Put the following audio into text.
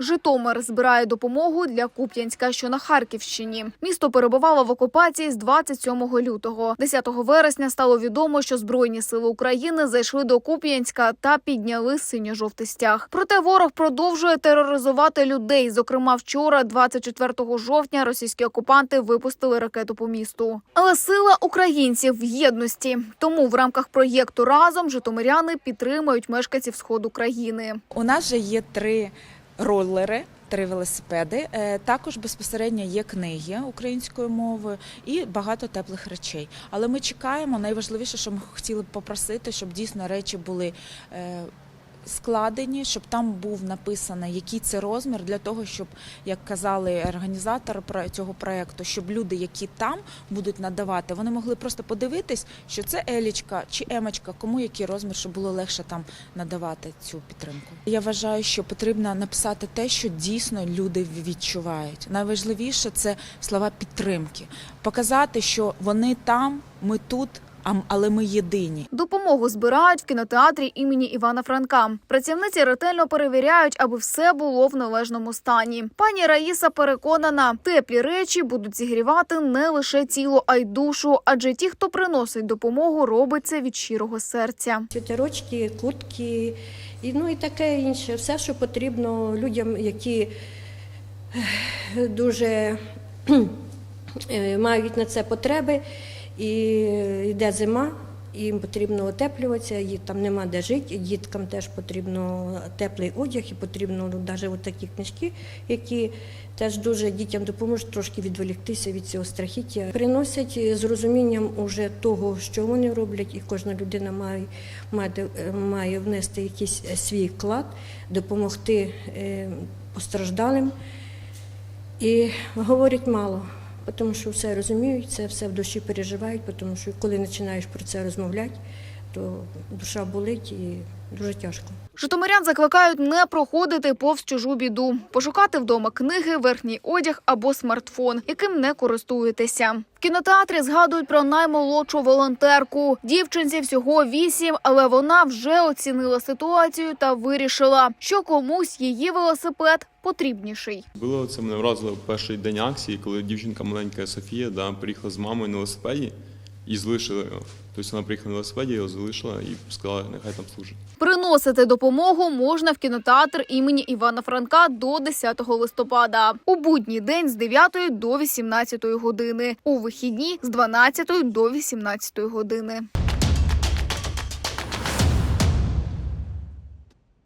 Житомир збирає допомогу для Куп'янська, що на Харківщині. Місто перебувало в окупації з 27 лютого. 10 вересня стало відомо, що збройні сили України зайшли до Куп'янська та підняли синьо-жовтий стяг. Проте ворог продовжує тероризувати людей. Зокрема, вчора, 24 жовтня, російські окупанти випустили ракету по місту. Але сила українців в єдності. Тому в рамках проєкту разом житомиряни підтримують мешканців сходу країни. У нас же є три ролери. Три велосипеди, Е, також безпосередньо є книги українською мовою і багато теплих речей. Але ми чекаємо. Найважливіше, що ми хотіли б попросити, щоб дійсно речі були е, складені, щоб там був написано, який це розмір, для того, щоб, як казали організатори цього проекту, щоб люди, які там будуть надавати, вони могли просто подивитись, що це елічка чи емочка, кому який розмір, щоб було легше там надавати цю підтримку. Я вважаю, що потрібно написати те, що дійсно люди відчувають. Найважливіше це слова підтримки, показати, що вони там, ми тут, але ми єдині. Допомогу збирають в кінотеатрі імені Івана Франка. Працівниці ретельно перевіряють, аби все було в належному стані. Пані Раїса переконана, теплі речі будуть зігрівати не лише тіло, а й душу, адже ті, хто приносить допомогу, робить це від щирого серця. Світерочки, куртки і ну і таке інше. Все, що потрібно людям, які дуже е, мають на це потреби, і йде зима. Їм потрібно отеплюватися, їм там нема де жити, діткам теж потрібно теплий одяг і потрібно навіть такі книжки, які теж дуже дітям допоможуть трошки відволіктися від цього страхіття. Приносять з розумінням уже того, що вони роблять, і кожна людина має, має, має внести якийсь свій вклад, допомогти е, постраждалим. І говорять мало, тому що все розуміють, це все в душі переживають, тому що коли починаєш про це розмовляти, то душа болить і дуже тяжко. Житомирян закликають не проходити повз чужу біду, пошукати вдома книги, верхній одяг або смартфон, яким не користуєтеся. В кінотеатрі згадують про наймолодшу волонтерку. Дівчинці всього вісім, але вона вже оцінила ситуацію та вирішила, що комусь її велосипед потрібніший. Було це мене вразило в перший день акції, коли дівчинка маленька Софія да, приїхала з мамою на велосипеді і залишили його. Тобто вона приїхала на велосипеді, його залишила і сказала, нехай там служить. Приносити допомогу можна в кінотеатр імені Івана Франка до 10 листопада. У будній день з 9 до 18 години. У вихідні з 12 до 18 години.